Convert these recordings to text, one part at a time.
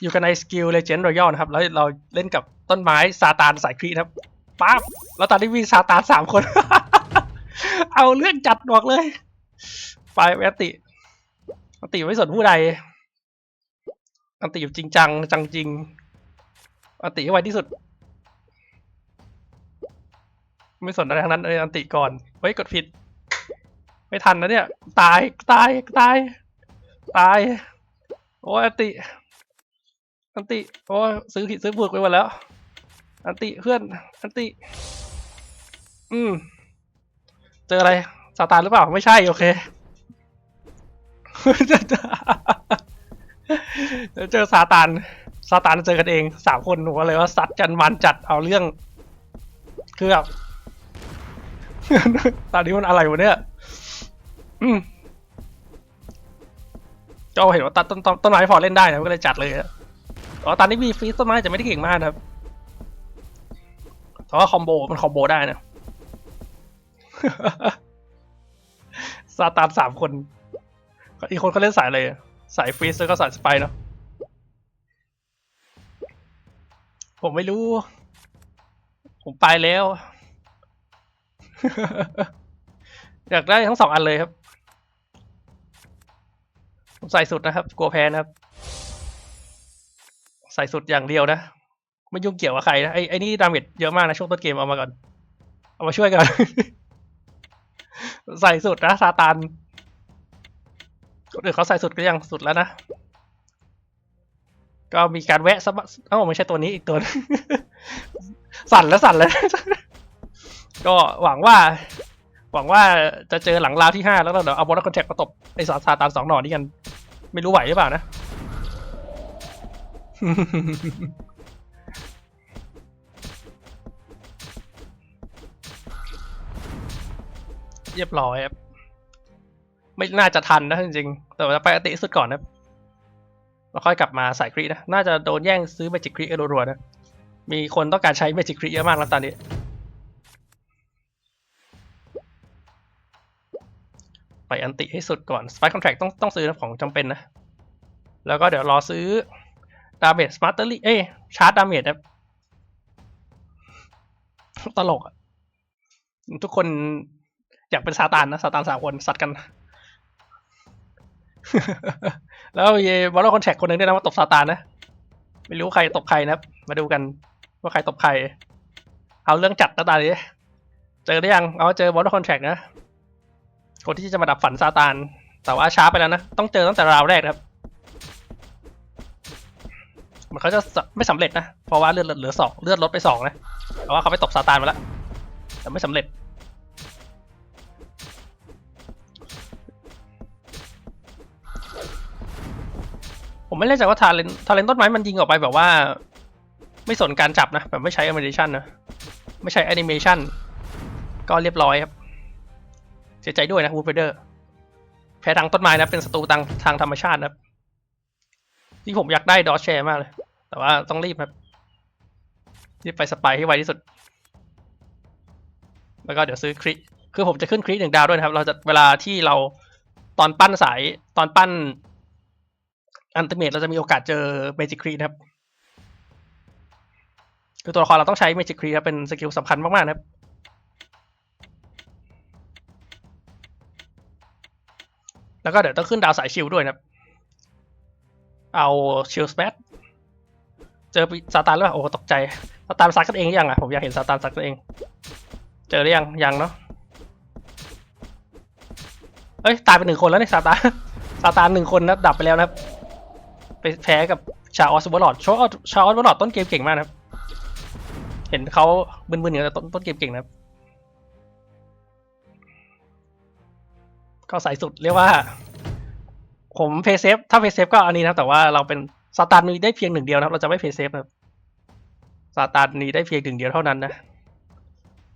อยู่กันในสกิลเลเจนด์รอยัลนะครับ แล้วเราเล่นกับต้นไม้ซาตานสายครีนะครับปั๊บแล้วตอนนี้มีซาตานสามคน เอาเรื่องจัดบอกเลย ไปแอนติอันติไม่สนผู้ใดอันติอยู่จริงจังจังจริงอันติให้ไวที่สุด ไม่สนอะไรทั้งนั้นเลยอันติก่อนเฮ้ยกดผิด ไม่ทันนะเนี่ย ตายตายตายตาย โอ้ยอันติ อันติ โอ้ซื้อผิดซื้อผูกไปหมดแล้ว อันติเพื่อน อันติ อืม เจออะไรซาตานหรือเปล่า ไม่ใช่ โอเค เจอซาตานซาตานเจอกันเองสามคนหนูก็เลยว่าซัดกันมันจัดเอาเรื่อง คือแบบตอนนี้มันอะไรวะเนี่ย อืม ก็เห็นว่าตัดต้นต้นต้นไม้พอเล่นได้นะก็เลยจัดเลยอ๋อตอนนี้มีฟรีสต้นไม้แต่ไม่ได้เก่งมากนะครับแต่ว่าคอมโบมันคอมโบได้นะซาตานสามคน อีกคนเขาเล่นสายอะไรสายฟรีสแล้วก็สายสไปเนาะผมไม่รู้ ผมไปแล้ว อยากได้ทั้งสองอันเลยครับ ใส่สุดนะครับ กลัวแพ้นะครับ ใส่สุดอย่างเดียวนะ ไม่ยุ่งเกี่ยวกับใครนะไอ้ไอ้นี่ดาเมจเยอะมากนะช่วงต้นเกมเอามาก่อน เอามาช่วยกันใส่สุดนะซาตานคนอื่นเขาใส่สุดก็ยังสุดแล้วนะ ก็มีการแวะซับเอ้าไม่ใช่ตัวนี้อีกตัว สั่นแล้วสั่นแล้ว ก็หวังว่า หวังว่าจะเจอหลังราวที่ห้าแล้วเราเดี๋ยวเอาบอลคอนแทคมาตบไอ้สาซาตานสองหน่อนี้กัน ไม่รู้ไหวหรือเปล่านะ เรียบร้อยครับ ไม่น่าจะทันนะจริงๆ แต่ว่าไปอติสุดก่อนนะครับแล้วค่อยกลับมาใส่ครีนะ น่าจะโดนแย่งซื้อเมจิกครีเอรัวๆนะ มีคนต้องการใช้เมจิกครีเยอะมากแล้วตอนนี้ ไปอันติให้สุดก่อนสไปคอนแทคต้องต้องซื้อนะของจำเป็นนะ แล้วก็เดี๋ยวรอซื้อดาเมจสมาร์ตเตอรี่เอ้ชาร์จดาเมจนะตลกอะทุกคนอยากเป็นซาตานนะซาตานสามคนสัตว์กัน แล้วมีบอลคอนแทคคนหนึ่งด้วยนะว่าตบซาตานนะ ไม่รู้ใครตบใครนะครับ มาดูกันว่าใครตบใคร เอาเรื่องจัดนะตานี้เจอได้ยัง เอาเจอบอลคอนแทคนะ คนที่จะมาดับฝันซาตาน แต่ว่าช้าไปแล้วนะ ต้องเจอตั้งแต่ราวแรกครับ มันเขาจะไม่สำเร็จนะ เพราะว่าเลือดเหลือสองเลือดลดไปสองนะ แต่ว่าเขาไปตบซาตานมาแล้ว แต่ไม่สำเร็จ ผมไม่แน่ใจว่าทาเลนทาเลนต้นไม้มันยิงออกไปแบบว่า ไม่สนการจับนะ แบบไม่ใช้อนิเมชันนะ ไม่ใช้แอนิเมชันก็เรียบร้อยครับ เสียใจด้วยนะวูเฟเดอร์ แพ้ทางต้นไม้นะ เป็นศัตรูทางทางธรรมชาตินะที่ผมอยากได้ดอชแชร์มากเลย แต่ว่าต้องรีบครับรีบไปสไปให้ไวที่สุด แล้วก็เดี๋ยวซื้อคริคือผมจะขึ้นคริหนึ่งดาวด้วยนะครับ เราจะเวลาที่เราตอนปั้นสายตอนปั้นอันติเมตเราจะมีโอกาสเจอเมจิครีนะครับ คือตัวละครเราต้องใช้เมจิครีครับเป็นสกิลสำคัญมากๆนะครับ แล้วก็เดี๋ยวต้องขึ้นดาวสายชิลด้วยนะเอาชิลสเปซเจอซาตานแล้วโอ้ตกใจซาตานซักกันเองอยังอะผมอยากเห็นซาตานซักกันเอง เจอหรือยังยังเนาะเอ้ยตายไปหนึ่งคนแล้วนี่ซาตานซาตานหนึ่งคนนะดับไปแล้วนะครับ ไปแพ้กับชาออสบอลอดชาออสชาออสบอลอดต้นเกมเก่งมากนะครับ เห็นเขาบึนๆอย่างต้นต้นเกมเก่งนะครับ ก็ใส่สุดเรียกว่า ผมเพย์เซฟถ้าเพย์เซฟก็อันนี้นะ แต่ว่าเราเป็นซาตานมีได้เพียงหนึ่งเดียวนะเราจะไม่เพย์เซฟนะครับซาตานมีได้เพียงหนึ่งเดียวเท่านั้นนะ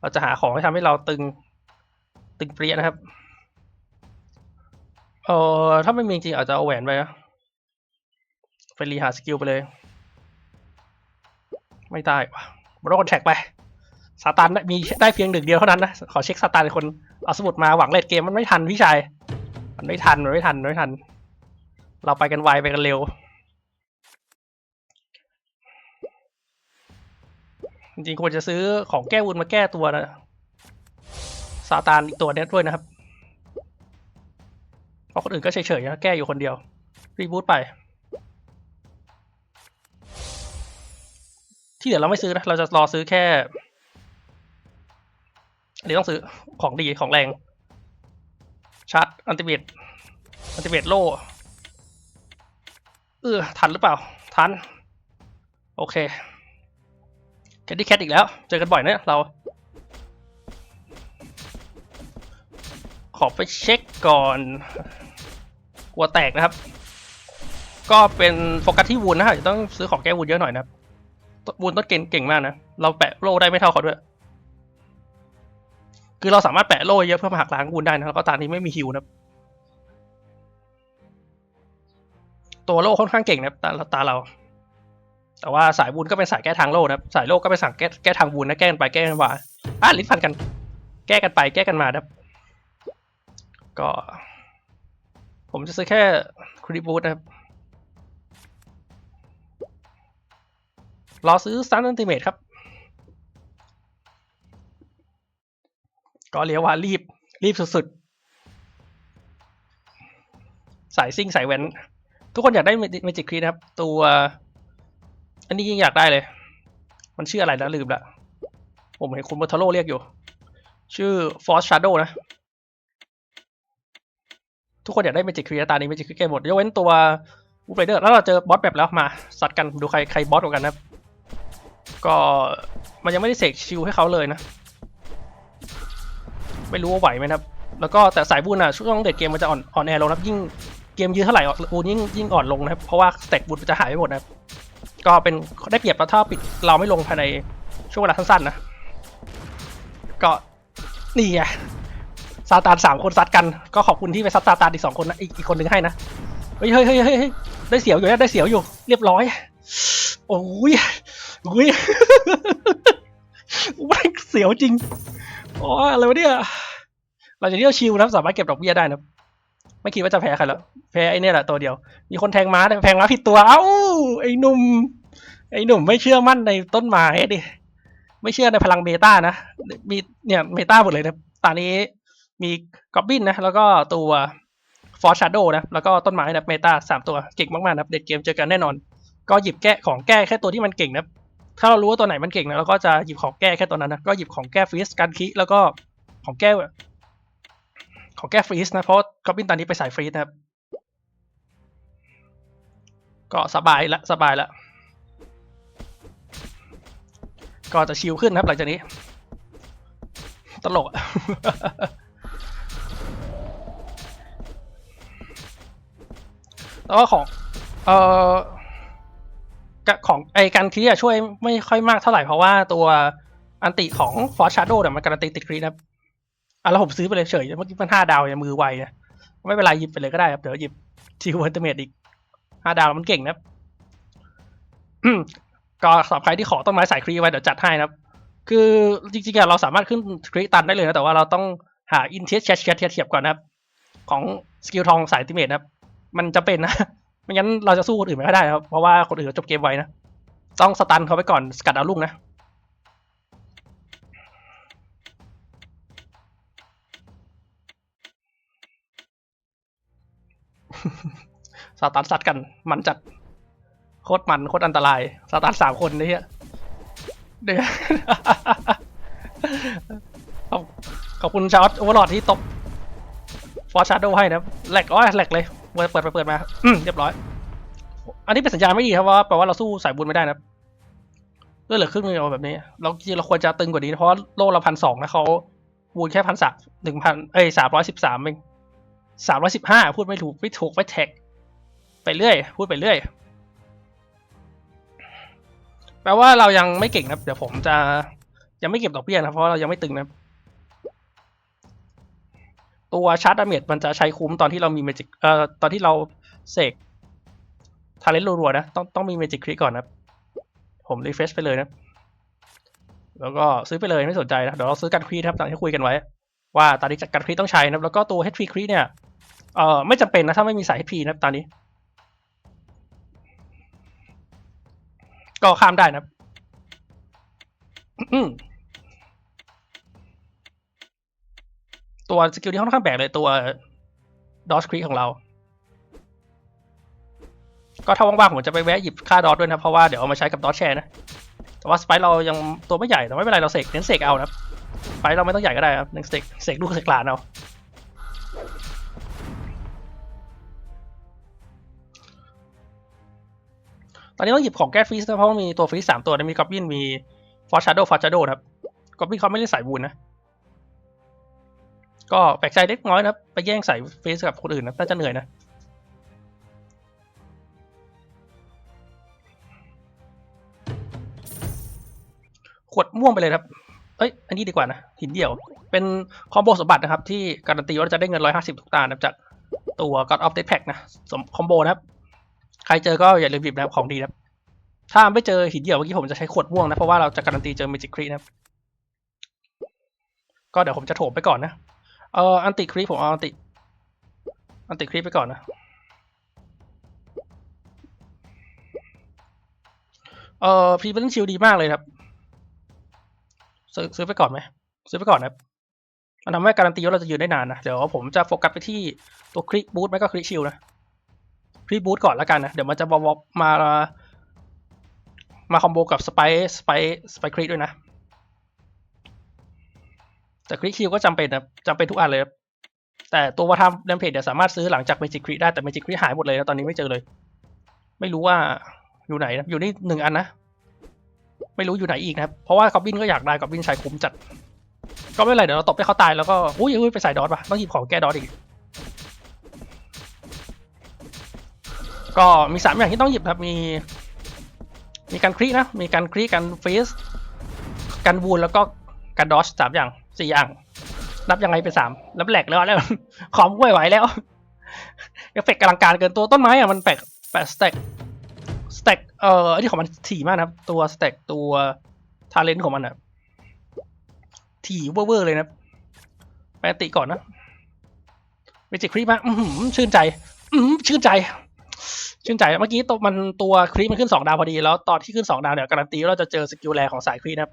เราจะหาของที่ทำให้เราตึง ตึงเปรี้ยนะครับเออถ้าไม่มีจริงอาจจะเอาแหวนไปนะไปรีหาสกิลไปเลย ไม่ได้ว่ะบล็อกคอนแทคไป ซาตานได้มีได้เพียงหนึ่งเดียวเท่านั้นนะ ขอเช็คซาตานคนเอาสมุดมาหวังเลดเกมมันไม่ทันพี่ชาย มันไม่ทัน มันไม่ทัน ไม่ทัน เราไปกันไวไปกันเร็ว จริงๆควรจะซื้อของแก้วุนมาแก้ตัวนะซาตานอีกตัวเนี้ยด้วยนะครับ เพราะคนอื่นก็เฉยๆนะแก้อยู่คนเดียว รีบูตไปที่เหลือเราไม่ซื้อนะ เราจะรอซื้อแค่ อันนี้ต้องซื้อของดีของแรง ชาร์จอันติเมตอันติเมตโลเออทันหรือเปล่า ทัน โอเคแคดดี้แคทอีกแล้ว เจอกันบ่อยเนี่ยเรา ขอไปเช็คก่อน กลัวแตกนะครับ ก็เป็นโฟกัสที่วูนนะฮะต้องซื้อของแก้วูนเยอะหน่อยนะครับวูนต้นเก่งเก่งมากนะ เราแปะโล่ได้ไม่เท่าเขาด้วย คือเราสามารถแปะโล่เยอะเพื่อมาหักล้างวูนได้นะแล้วก็ตอนนี้ไม่มีฮิวนะตัวโล่ค่อนข้างเก่งนะตาตาเรา แต่ว่าสายวูนก็เป็นสายแก้ทางโล่นะสายโล่ก็เป็นสายแก้แก้ทางวูนนะแก้กันไปแก้กันมาอะลิ้นพันกัน แก้กันไปแก้กันมานะครับก็ ผมจะซื้อแค่คริบูตนะครับรอซื้อซันอันติเมทครับ ก็เรียกว่ารีบรีบสุดๆ สายซิ่งสายแว้น ทุกคนอยากได้เมจิกครีนะครับ ตัว อันนี้ยิ่งอยากได้เลย มันชื่ออะไรนะลืมละ ผมเห็นคุณเบอร์ทโลเรียกอยู่ ชื่อ Force Shadow นะ ทุกคนอยากได้เมจิกครีตานี้เมจิกครีเกมหมดยกเว้นตัววูฟไรเดอร์แล้วเราเจอบอสแบบแล้วมา สัดกันดูใครใครบอสกว่ากันนะครับ ก็มันยังไม่ได้เสกชิลให้เขาเลยนะ ไม่รู้ว่าไหวไหมครับ แล้วก็แต่สายบูนอะช่วงเด็ดเกมมันจะอ่อนอ่อนแอลงนะครับยิ่งเกมยืดเท่าไหร่บูนยิ่งยิ่งอ่อนลงนะครับเพราะว่าสเต็กบูนจะหายไปหมดนะครับก็เป็นได้เปรียบแล้วถ้าปิดเราไม่ลงภายในช่วงเวลาสั้นๆนะก็นี่ไงซาตานสามคนซัดกันก็ขอบคุณที่ไปซัดซาตานอีกสองคนนะอีกอีกคนหนึ่งให้นะเฮ้ยเฮ้ยเฮ้ยเฮ้ยได้เสียวอยู่นะได้เสียวอยู่ เรียบร้อย โอ้ยโอ้ยเสียวจริงอ้ยอะไรวะเนี่ย เราจะเที่ยวชิลนะครับสามารถเก็บดอกเบี้ยได้นะไม่คิดว่าจะแพ้ใครแล้วแพ้ไอ้เนี่ยแหละตัวเดียว มีคนแทงม้าแต่แทงม้าผิดตัว เอ้าไอ้หนุ่ม ไอ้หนุ่มไม่เชื่อมั่นในต้นไม้ดิไม่เชื่อในพลังเบต้านะมีเนี่ยเบต้าหมดเลยนะตอนนี้มีกอบบินนะ แล้วก็ตัวฟอร์ชาร์โดนะ แล้วก็ต้นไม้นะเมตาสามตัวเก่งมากๆนะเด็ดเกมเจอกันแน่นอน ก็หยิบแก้ของแก้แค่ตัวที่มันเก่งนะถ้าเรารู้ว่าตัวไหนมันเก่งนะเราก็จะหยิบของแก้แค่ตัวนั้นนะก็หยิบของแก้ฟรีสกันคิแล้วก็ของแก้ อแก้ฟรีสนะ เพราะกอบบินตอนนี้ไปสายฟรีสนะครับ ก็สบายละสบายละก็จะชิลขึ้นนะครับหลังจากนี้ ตลกแล้วก็ของ เอ่อของไอการคลีอะช่วยไม่ค่อยมากเท่าไหร่เพราะว่าตัวอันติของฟอร์ชาร์โดเนี่ยมันการันตีติดคลีนะครับ อะแล้วผมซื้อไปเลยเฉยเมื่อกี้มันห้าดาวเนี่ยมือไวนะไม่เป็นไรหยิบไปเลยก็ได้ครับเดี๋ยวหยิบทีวันเตเมดอีกห้าดาวมันเก่งนะครับก็สำหรับใครที่ขอต้นไม้สายคลีไว้เดี๋ยวจัดให้นะครับ คือจริงๆเราสามารถขึ้นคลีตันได้เลยนะ แต่ว่าเราต้องหาอินเทสแชทแชทเทียบก่อนนะครับ ของสกิลทองสายติเมตนะครับ มันจะเป็นนะ ไม่งั้นเราจะสู้คนอื่นไม่ได้ครับ เพราะว่าคนอื่นจบเกมไวนะ ต้องสตันเขาไปก่อนสกัดดาวลุ่งนะ สตันซัดกัน มันจัด โคตรมัน โคตรอันตรายสตันสามคนนี่ฮะเดี๋ยวขอบขอบคุณชาวโอเวอร์ลอดที่ตบฟอร์ชาร์โดให้นะแหลกอ๋อแหลกเลยเปิดเปิดไปเปิดมาอืมเรียบร้อย อันนี้เป็นสัญญาณไม่ดีครับว่าแปลว่าเราสู้สายบุญไม่ได้นะครับเหลือครึ่งนึงเอาแบบนี้ เราจริงเราควรจะตึงกว่านี้ เพราะโลละพันสองนะเขาบูนแค่พันสามหนึ่งพันเอ้ยสามร้อยสิบสามเอง สามร้อยสิบห้าพูดไม่ถูกไม่ถูกไม่แท็ก ไปเรื่อย พูดไปเรื่อย แปลว่าเรายังไม่เก่งนะเดี๋ยวผมจะยังไม่เก็บดอกเบี้ยนะเพราะเรายังไม่ตึงนะ ตัวชาร์จดาเมจมันจะใช้คุ้มตอนที่เรามีเมจิกเอ่อตอนที่เราเสกทาเลนรัวๆนะ ต้องต้องมีเมจิกคลิกก่อนนะผมรีเฟรชไปเลยนะ แล้วก็ซื้อไปเลยไม่สนใจนะ เดี๋ยวเราซื้อกันครีครับตามที่คุยกันไว้ ว่าตอนนี้จัดกรครีต้องใช้นะแล้วก็ตัว HP ครีเนี่ยเอ่อไม่จำเป็นนะถ้าไม่มีสายเฮด HP นะตอนนี้ ก็ข้ามได้นะตัวสกิลที่ค่อนข้างแปลกเลยตัวดอสครีของเรา ก็ถ้าว่างๆผมจะไปแวะหยิบค่าดอสด้วยนะ เพราะว่าเดี๋ยวเอามาใช้กับดอสแชร์นะ แต่ว่าสไปเรายังตัวไม่ใหญ่แต่ไม่เป็นไรเราเสกเน้นเสกเอานะ ไปเราไม่ต้องใหญ่ก็ได้ครับเน้นเสกเสกลูกเสกหลานเอาตอนนี้ต้องหยิบของแก้ฟรีสนะเพราะมีตัวฟรีสสามตัวนะมีกอบบินมีฟอร์ชาร์โดฟอร์ชาร์โดครับกอบบินเขาไม่ได้ใส่บูนนะ ก็แปลกใจเล็กน้อยนะไปแย่งใส่เฟสกับคนอื่นนะน่าจะเหนื่อยนะขวดม่วงไปเลยครับ เอ้ย อันนี้ดีกว่านะ หินเดี่ยว เป็นคอมโบสมบัตินะครับ ที่การันตีว่าจะได้เงิน 150 ทุกตานะจากตัว God of Death Pack นะสมคอมโบนะครับ ใครเจอก็อย่าลืมหยิบนะครับของดีนะครับถ้าไม่เจอหินเดี่ยวเมื่อกี้ผมจะใช้ขวดม่วงนะ เพราะว่าเราจะการันตีเจอ Magic Creek นะครับก็เดี๋ยวผมจะโถมไปก่อนนะ เอออันติครีปผมเอาอันติ อันติครีปไปก่อนนะ เออพรีเวนชิลดีมากเลยครับ ซื้อซื้อไปก่อนไหมซื้อไปก่อนนะมันทำให้การันตีว่าเราจะยืนได้นานนะ เดี๋ยวผมจะโฟกัสไปที่ตัวคลิกบูทไม่ก็คลิกชิลนะคลิกบูทก่อนแล้วกันนะ เดี๋ยวมันจะบอบมา มาคอมโบกับสไปสไปสไปคลิกด้วยนะ แต่คลิกคิวก็จำเป็นนะจำเป็นทุกอันเลย แต่ตัววัฒนเดมเพจเดี๋ยวสามารถซื้อหลังจากเมจิกครีได้แต่เมจิกครีหายหมดเลยแล้วตอนนี้ไม่เจอเลย ไม่รู้ว่าอยู่ไหนนะอยู่นี่หนึ่งอันนะ ไม่รู้อยู่ไหนอีกนะครับ เพราะว่ากอบบินก็อยากได้กอบบินใช้คุ้มจัด ก็ไม่เป็นไรเดี๋ยวเราตบให้เขาตายแล้วก็อุ้ยอุ้ยไปใส่ดอทป่ะต้องหยิบของแก้ดอทอีก ก็มีสามอย่างที่ต้องหยิบครับมี มีการครีนะ มีการครีการเฟสการวูนแล้วก็การดอชสามอย่างสี่อย่างนับยังไงเป็นสามนับแหลกแล้วแล้วขอมไม่ไหวแล้วเอฟเฟกต์กำลังการเกินตัวต้นไม้อะมันแปลกแปลกสเต็ก สเต็กเอ่อไอ้ที่ของมันถี่มากนะครับ ตัวสเต็กตัวทาเลนต์ของมันอะถี่เวอร์ๆเลยนะครับแปติก่อนนะเมจิครีปมาอื้อหือชื่นใจ อืชื่นใจ ชื่นใจ เมื่อกี้ตัวมันตัวครีปมันขึ้นสองดาวพอดี แล้วตอนที่ขึ้นสองดาวเนี่ยการันตีว่าเราจะเจอสกิลแรงของสายครีปนะครับ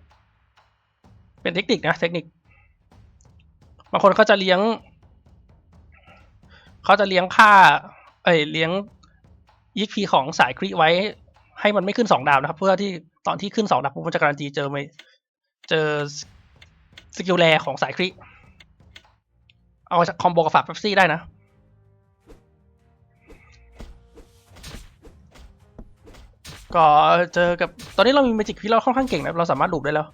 เป็นเทคนิคนะ เทคนิค บางคนเขาจะเลี้ยง เขาจะเลี้ยงค่า เอ้ย เลี้ยง ยิกพีของสายครีไว้ ให้มันไม่ขึ้นสองดาวนะครับ เพื่อที่ตอนที่ขึ้นสองดาวปุ๊บมันจะการันตีเจอไม่เจอสกิลแรของสายครีเอาคอมโบกับฝาเป๊ปซี่ได้นะก็เจอกับตอนนี้เรามีเมจิกพี่เราค่อนข้างเก่งนะเราสามารถลูบได้แล้ว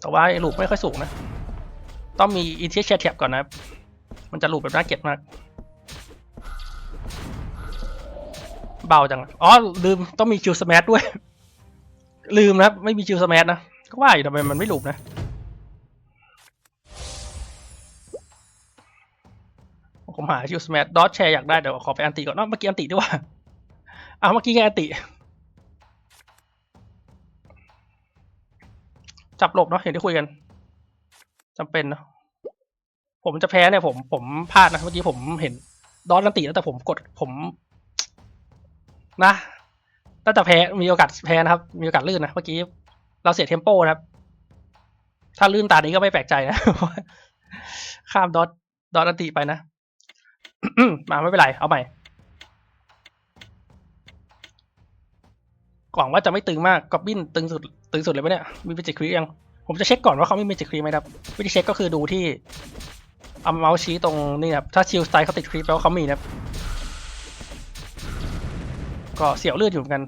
แต่ว่าลูปไม่ค่อยสูงนะ ต้องมีอินเทอร์เชทก่อนนะ มันจะลูปแบบน่าเกลียดมาก เบาจัง อ๋อ ลืมต้องมีคิวสมาร์ด้วย ลืมนะครับไม่มีคิวสมาร์นะ ก็ว่าอยู่ทำไมมันไม่ลูปนะ ผมหาคิวสมาร์ดอทแชร์อยากได้ เดี๋ยวขอไปอันติก่อนเนาะเมื่อกี้อันติด้วยว่าอ้าวเมื่อกี้แค่อันติ จับหลบเนาะอย่างที่คุยกันจำเป็นเนาะผมจะแพ้เนี่ยผมผมพลาดนะเมื่อกี้ผมเห็นดอนนันติแล้วแต่ผมกดผม นะน่าจะแพ้มีโอกาสแพ้นะครับ มีโอกาสลื่นนะเมื่อกี้เราเสียเทมโปนะครับ ถ้าลื่นตานี้ก็ไม่แปลกใจนะ ข้ามดอทดอทนันติไปนะ มาไม่เป็นไร เอาใหม่หวังว่าจะไม่ตึงมากกอบบินตึงสุดตึงสุดเลยปะเนี่ยมีเมจิกครียัง ผมจะเช็คก่อนว่าเขามีเมจิกครีไหมครับ วิธีเช็คก็คือดูที่เอาเมาส์ชี้ตรงนี่ครับถ้าชิลสไตล์เขาติดครีแปลว่าเขามีนะครับ ก็เสียวเลือดอยู่เหมือนกัน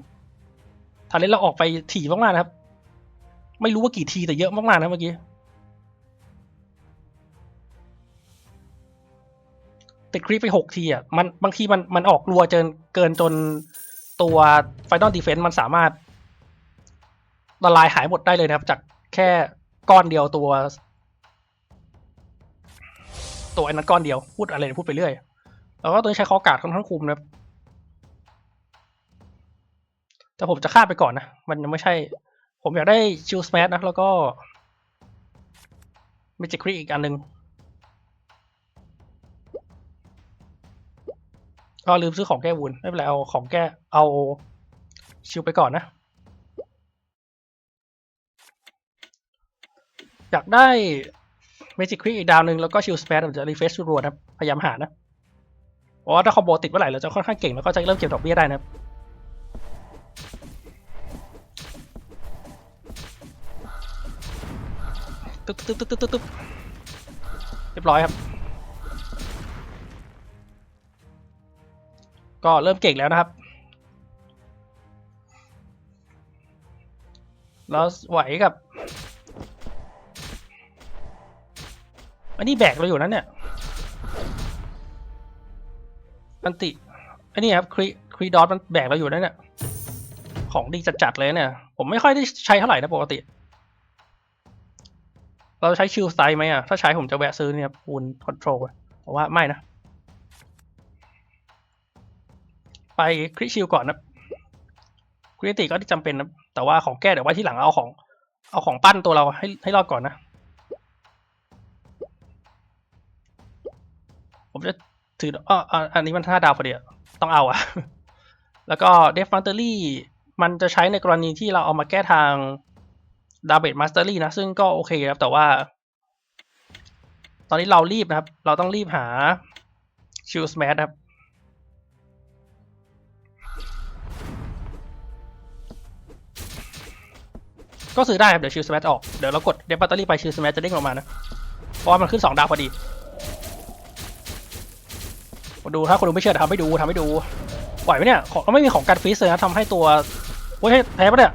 ทาเลนเราออกไปถี่มากๆนะครับ ไม่รู้ว่ากี่ทีแต่เยอะมากๆนะเมื่อกี้ติดครีปไปหกทีอะมันบางทีมันมันออกรัวเกินเกินจนตัวไฟนอลดีเฟนต์มันสามารถละลายหายหมดได้เลยนะครับ จากแค่ก้อนเดียวตัว ตัวไอ้นั้นก้อนเดียวพูดอะไรพูดไปเรื่อย แล้วก็ตัวใช้คอกาดค่อนข้างคุมนะครับ แต่ผมจะฆ่าไปก่อนนะ มันยังไม่ใช่ ผมอยากได้ชิลสแมทนะ แล้วก็เมจิครีอีกอันหนึ่งก็ลืมซื้อของแก้วุนไม่เป็นไรเอาของแก้เอาชิลไปก่อนนะ อยากได้เมจิครีอีกดาวหนึ่งแล้วก็ชิลสเปซผมจะรีเฟรซรัวนะพยายามหานะเพราะถ้าคอมโบติดเมื่อไหร่เราจะค่อนข้างเก่งแล้วก็จะเริ่มเก็บดอกเบี้ยได้นะครับ ตึ๊บตึ๊บตึ๊บตึ๊บตึ๊บเรียบร้อยครับ ก็เริ่มเก่งแล้วนะครับ แล้วไหวกับอันนี้แบกเราอยู่นั้นเนี่ยอันติ อันนี้ครับครีครีดอสมันแบกเราอยู่นั่นเนี่ย ของดีจัดๆเลยเนี่ย ผมไม่ค่อยได้ใช้เท่าไหร่นะปกติ เราใช้ชิลสไตล์ไหมอะ ถ้าใช้ผมจะแวะซื้อเนี่ยปูนคอนโทรลเพราะว่าไม่นะ ไปคริชิลก่อนนะคริติก็ที่จำเป็นนะ แต่ว่าของแก้เดี๋ยวไว้ที่หลังเอาของ เอาของปั้นตัวเราให้ให้รอดก่อนนะ ผมจะถืออ้ออันนี้มันห้าดาวพอดีอะต้องเอาอะแล้วก็เดฟฟันเตอรี่มันจะใช้ในกรณีที่เราเอามาแก้ทาง ดาเบดมาสเตอรี่นะ ซึ่งก็โอเคครับ แต่ว่า ตอนนี้เรารีบนะครับ เราต้องรีบหาชิลสแมทครับก็ซื้อได้ครับ เดี๋ยวชิลสแมทออก เดี๋ยวเรากดเดบัตเตอรี่ไปชิลสแมทจะเด้งออกมานะ เพราะมันขึ้นสองดาวพอดีมาดูถ้าคนดูไม่เชื่อทำให้ดูทำให้ดูไหวไหมเนี่ย ของไม่มีของการฟรีซเลยนะทำให้ตัวเฮ้ยแพ้ปะเนี่ย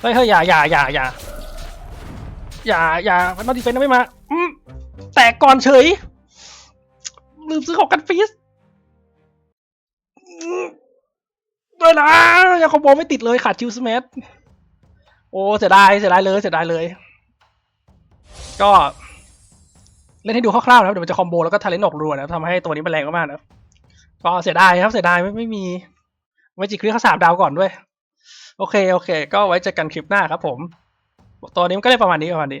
เฮ้ยเฮ้ยอย่าอย่าอย่าอย่า อย่าอย่ามันตอดีเฟนต์ไม่มาอืมแตกก่อนเฉย ลืมซื้อของกันฟรีด้วยนะยังคอมโบไม่ติดเลยขาดชิลสแมทโอ้เสียดายเสียดายเลยเสียดายเลย ก็ เล่นให้ดูคร่าวๆนะครับเดี๋ยวมันจะคอมโบแล้วก็ทาเลนออกรัวนะทำให้ตัวนี้มันแรงมากๆนะก็เสียดายครับเสียดายไม่ไม่มีไม่จิคลิกเขาสามดาวก่อนด้วย โอเค โอเค ก็ไว้เจอกันคลิปหน้าครับผม ตัวนี้มันก็ได้ประมาณนี้ประมาณนี้